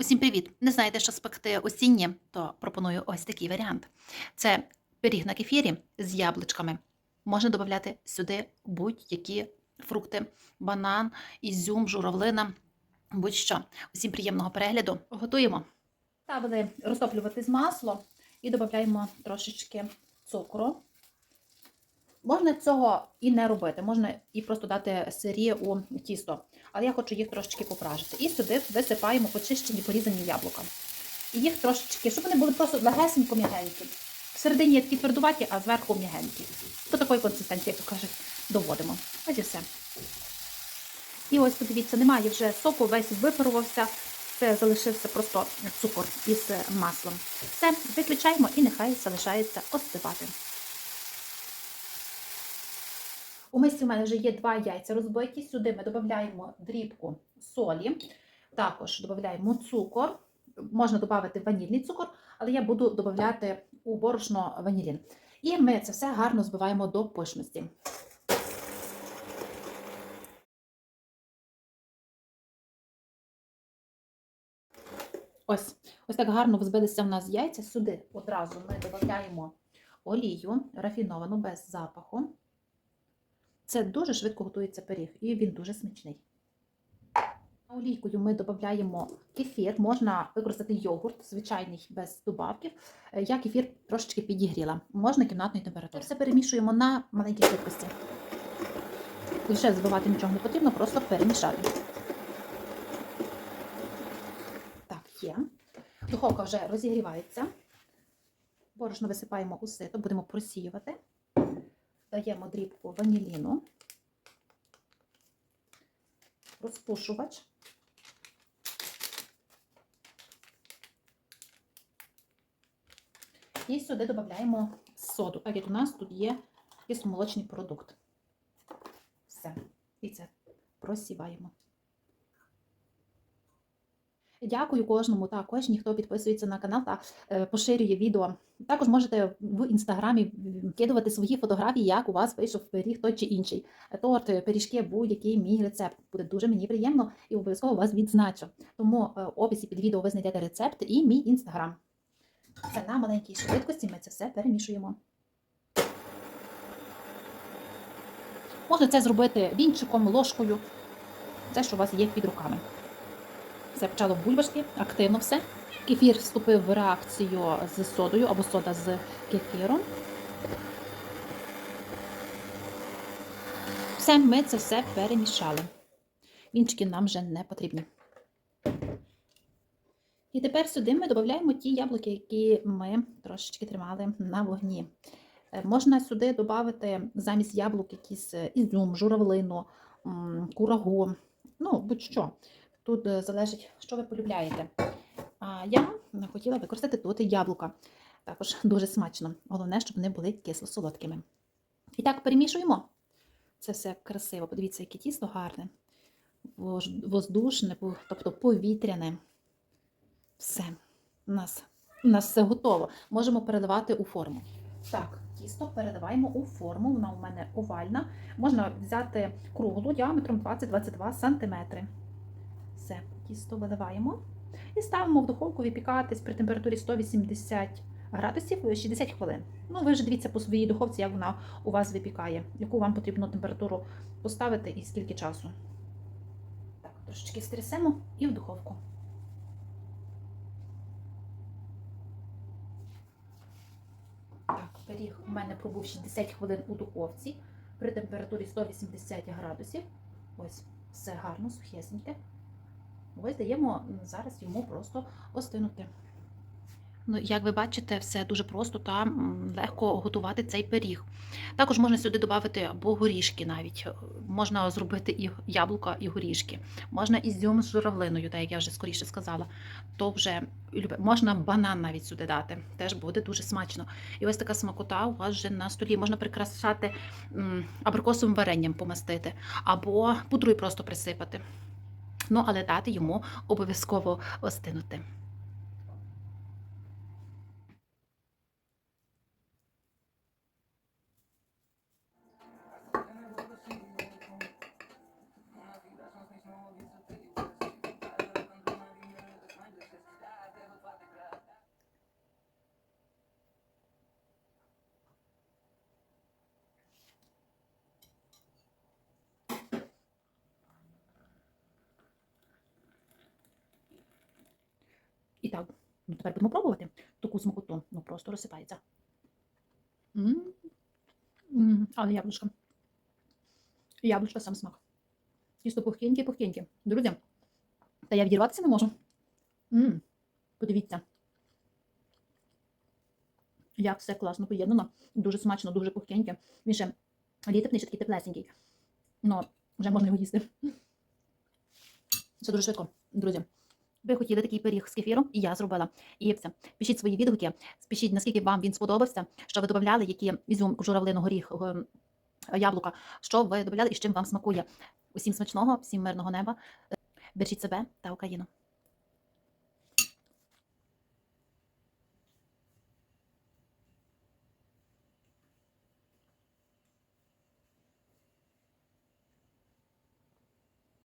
Усім привіт! Не знаєте, що спекти осіннє, то пропоную ось такий варіант. Це пиріг на кефірі з яблучками. Можна додати сюди будь-які фрукти, банан, ізюм, журавлина, будь-що. Усім приємного перегляду. Готуємо. Ставили розтоплюватись масло і додаємо трошечки цукру. Можна цього і не робити, можна і просто дати сирі у тісто. Але я хочу їх трошечки попражити. І сюди висипаємо почищені порізані яблука. І їх трошечки, щоб вони були просто легесенько м'ягенькі. Всередині є такі твердуваті, а зверху м'ягенькі. До такої консистенції, як то кажуть, доводимо. Ось і все. І ось, подивіться, немає вже соку, весь випарувався. Це залишився просто цукор із маслом. Все, виключаємо і нехай залишається остивати. У мисці у мене вже є два яйця розбиті. Сюди ми додаємо дрібку солі, також додаємо цукор. Можна додати ванільний цукор, але я буду додати у борошно ванілін. І ми це все гарно збиваємо до пишності. Ось, ось так гарно взбилися в нас яйця. Сюди одразу ми додаємо олію рафіновану без запаху. Це дуже швидко готується пиріг, і він дуже смачний. Олійкою ми додаємо кефір, можна використати йогурт, звичайний без добавків. Я кефір трошечки підігріла, можна кімнатної температури. Все перемішуємо на маленькій швидкості. Лише збивати нічого не потрібно, просто перемішати. Так, є. Духовка вже розігрівається. Борошно висипаємо у сито, будемо просіювати. Даємо дрібку ваніліну, розпушувач. І сюди додаємо соду, так як у нас тут є кисломолочний продукт. Все. І це просіваємо. Дякую кожному та кожній, хто підписується на канал та е, поширює відео. Також можете в інстаграмі вкидувати свої фотографії, як у вас вийшов пиріг той чи інший. Торт, е, пиріжки, будь-який мій рецепт. Буде дуже мені приємно і обов'язково вас відзначу. Тому е, в описі під відео ви знайдете рецепт і мій інстаграм. Це на маленькій швидкості ми це все перемішуємо. Можна це зробити вінчиком, ложкою. Це, що у вас є під руками. Все почало бульбашки, активно все. Кефір вступив в реакцію з содою або сода з кефіром. Все, ми це все перемішали. Вінчики нам вже не потрібні. І тепер сюди ми додаємо ті яблуки, які ми трошечки тримали на вогні. Е, Можна сюди додати замість яблук якийсь е, ізюм, журавлину, курагу, ну, будь-що. Тут е, залежить, що ви полюбляєте. А я хотіла використати тут яблука. Також дуже смачно. Головне, щоб вони були кисло-солодкими. І так перемішуємо. Це все красиво. Подивіться, яке тісто гарне, воздушне, тобто повітряне. Все, у нас, у нас все готово. Можемо передавати у форму. Так, тісто передаваємо у форму. Вона у мене овальна. Можна взяти круглу діаметром 20-22 см. Тісто виливаємо і ставимо в духовку випікатись при температурі 180 градусів 60 хвилин. Ну, ви вже дивіться по своїй духовці, як вона у вас випікає, яку вам потрібно температуру поставити і скільки часу. Так, трошечки стрясемо і в духовку. Так, пиріг у мене пробув 60 хвилин у духовці при температурі 180 градусів. Ось, все гарно, сухесеньке. Ось даємо зараз йому просто остинути. Ну, як ви бачите, все дуже просто та легко готувати цей пиріг. Також можна сюди додати або горішки навіть. Можна зробити і яблука, і горішки. Можна ізюм з журавлиною, так як я вже скоріше сказала. То вже можна банан навіть сюди дати. Теж буде дуже смачно. І ось така смакота у вас вже на столі. Можна прикрашати абрикосовим варенням помастити, або пудрою просто присипати. Ну, але дати йому обов'язково остинути. Так, ну тепер будемо пробувати таку смакоту. Ну просто розсипається. М. М, Але яблучко. Яблучко сам смак. Тісто пухкеньке. Друзі, та я відірватися не можу. М, Подивіться. Як все класно поєднано. Дуже смачно, дуже пухкеньке. Він ще літепний, ще такий теплесенький. Ну, вже можна його їсти. Це дуже швидко, друзі. Ви хотіли такий пиріг з кефіром, і я зробила. І все. Пишіть свої відгуки, пишіть, наскільки вам він сподобався, що ви додавали, які ізюм, журавлину, горіх, яблука, що ви додавали і з чим вам смакує. Усім смачного, всім мирного неба. Бережіть себе та Україну.